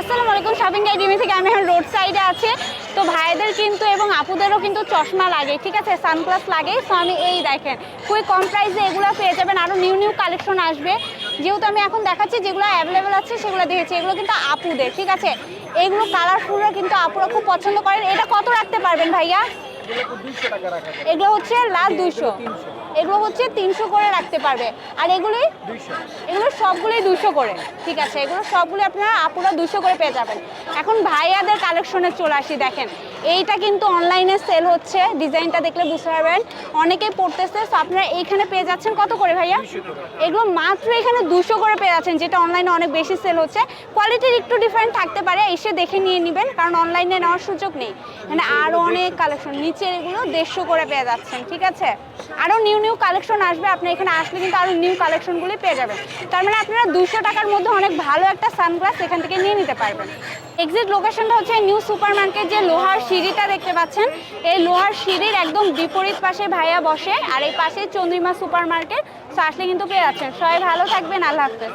আসসালামু আলাইকুম shopping academy থেকে আমি এখন রোড সাইডে আছি। তো ভাইদের কিন্তু এবং আপুদেরও কিন্তু চশমা লাগে, ঠিক আছে? সানগ্লাস লাগে। সো আমি এই দেখেন, খুবই কম প্রাইসে এগুলো পেয়ে যাবেন। আরও নিউ নিউ কালেকশন আসবে। যেহেতু আমি এখন দেখাচ্ছি, যেগুলো অ্যাভেলেবেল আছে, সেগুলো দেখেছি এগুলো কিন্তু আপুদের, ঠিক আছে? এগুলো কালারফুলও কিন্তু আপুরা খুব পছন্দ করেন। এটা কত রাখতে পারবেন ভাইয়া? এগুলো হচ্ছে লাস্ট দুইশো। এগুলো হচ্ছে তিনশো করে রাখতে পারবে। আর এগুলি এগুলো সবগুলোই দুশো করে। ঠিক আছে, এগুলো সবগুলো আপনারা আপুরা দুশো করে পেয়ে যাবেন। এখন ভাইয়াদের কালেকশনে চলে আসি, দেখেন। এইটা কিন্তু অনলাইনে সেল হচ্ছে। ডিজাইনটা দেখলে বুঝতে পারবেন। অনেকেই পড়তেছে তো আপনারা এইখানে পেয়ে যাচ্ছেন। কত করে ভাইয়া? এগুলো মাত্র এখানে দুশো করে পেয়ে যাচ্ছেন যেটা অনলাইনে অনেক বেশি সেল হচ্ছে। কোয়ালিটির একটু ডিফারেন্ট থাকতে পারে এসে দেখে নিয়ে নেবেন কারণ অনলাইনে নেওয়ার সুযোগ নেই। মানে আরও অনেক কালেকশন নিচের এগুলো দেড়শো করে পেয়ে যাচ্ছেন ঠিক আছে? আরও নিউ নিউ কালেকশন আসবে আপনি এখানে আসলে কিন্তু আরও নিউ কালেকশনগুলি পেয়ে যাবেন। তার মানে আপনারা দুশো টাকার মধ্যে অনেক ভালো একটা সানগ্লাস এখান থেকে নিয়ে নিতে পারবেন। এক্সিট লোকেশনটা হচ্ছে নিউ সুপার মার্কেট যে লোহার সিঁড়িটা দেখতে পাচ্ছেন। এই লোহার সিঁড়ির একদম বিপরীত পাশে ভাইয়া বসে, আর এই পাশে চন্দ্রিমা সুপার মার্কেট সো আসলে কিন্তু পেয়ে যাচ্ছেন। সবাই ভালো থাকবেন, আল্লাহ হাফেজ।